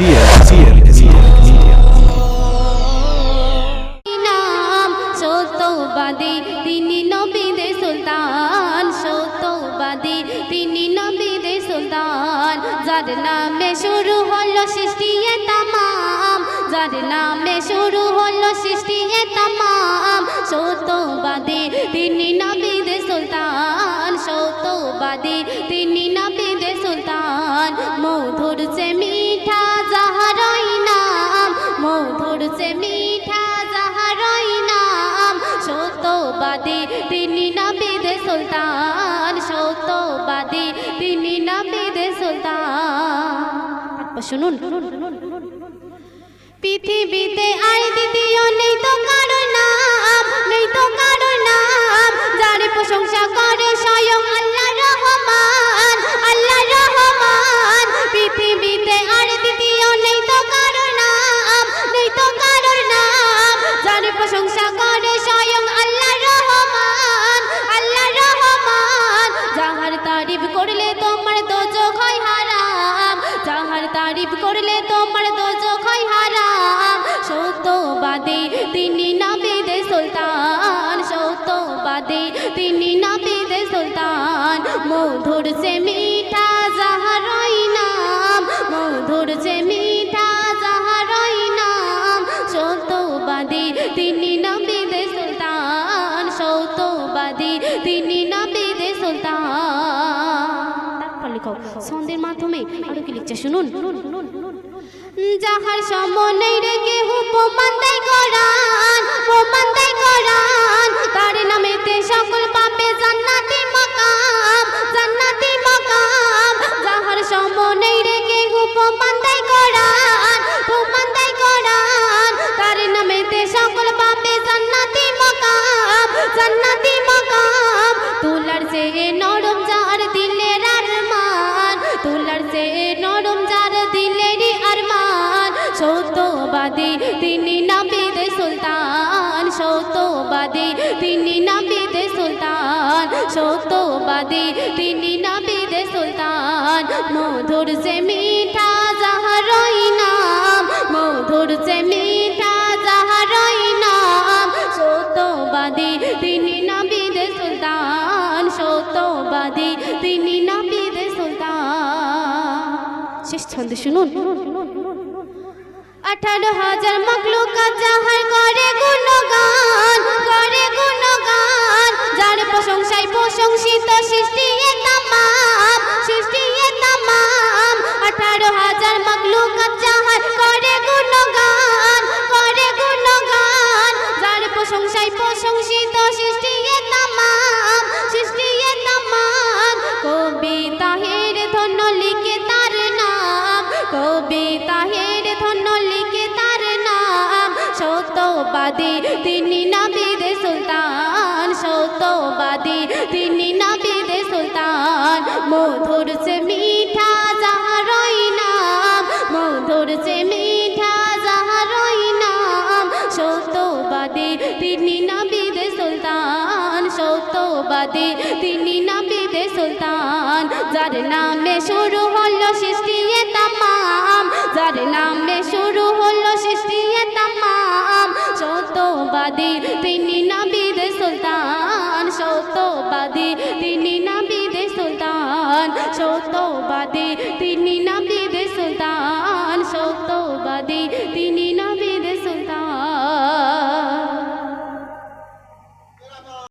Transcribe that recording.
TLCL Media. সত্যবাদী, তিনি নবীদে সুলতান। সত্যবাদী, তিনি নবীদে সুলতান। যার নামে শুরু হলো সৃষ্টি এ তামাম। যার নামে শুরু হলো সৃষ্টি এ তামাম। সত্যবাদী, তিনি নবীদে সুলতান। সত্যবাদী, তিনি নবীদে সুলতান সত্যবাদী তিনি নবীদে সুলতান। তারপর শুনুন। পৃথিবীতে আই দিদি নেই তো কারও তারিফ করলে তোমার দোজখ হয় হারাম সত্যবাদী তিনি নাবিদে সুলতান। সত্যবাদী তিনি নাবিদে সুলতান। মধুর সে মিঠা, যাহারই নাম। মধুর সে মিঠা, যাহারই নাম। সত্যবাদী তিনি নাবিদে সুলতান। সত্যবাদী তিনি নাবিদে ছন্দের মাধ্যমে আরও কি লিখছে? শুনুন। যাহার সমনেই রেখে উপমান দেয় কোরআন দেয় কোরআন। তার নামেতে সকল পাপে জান্নাতি মাকাম জান্নাতি মাকাম। যাহার সমনেই রেখে উপমান দেয় কোরআন দেয় কোরআন। তার নামেতে সকল পাপে জান্নাতি মাকাম জান্নাতি মাকাম। তুলার সে নরম যার আরমান তুলার সে নরম যার দিলের আরমান, সত্যবাদী তিনি নাবিদে সুলতান, সত্যবাদী তিনি নাবিদে সুলতান, সত্যবাদী তিনি নাবিদে সুলতান। মধুর সে মিঠা যাহারই নাম, মধুর সে মিঠা যাহারই নাম, সত্যবাদী তিনি নাবিদে সুলতান, সত্যবাদী তিনি নাবিদে সুলতান। ছন্দে শুনুন। আঠারো হাজার মকলুকা যাহার সত্যবাদী তিনি নাবিদে সুলতান, সত্যবাদী। তিনি নাবিদে সুলতান, মধুর সে মিঠা যাহারই নাম, মধুর সে মিঠা যাহারই নাম। সত্যবাদী, তিনি নাবিদে সুলতান, সত্যবাদী। তিনি নাবিদে সুলতান, যার নামে শুরু হলো সৃষ্টি এ সত্যবাদী তিনি নাবিদ সুলতান সত্যবাদী। তিনি নাবিদ সুলতান সত্যবাদী। তিনি নাবিদ সুলতান সত্যবাদী। তিনি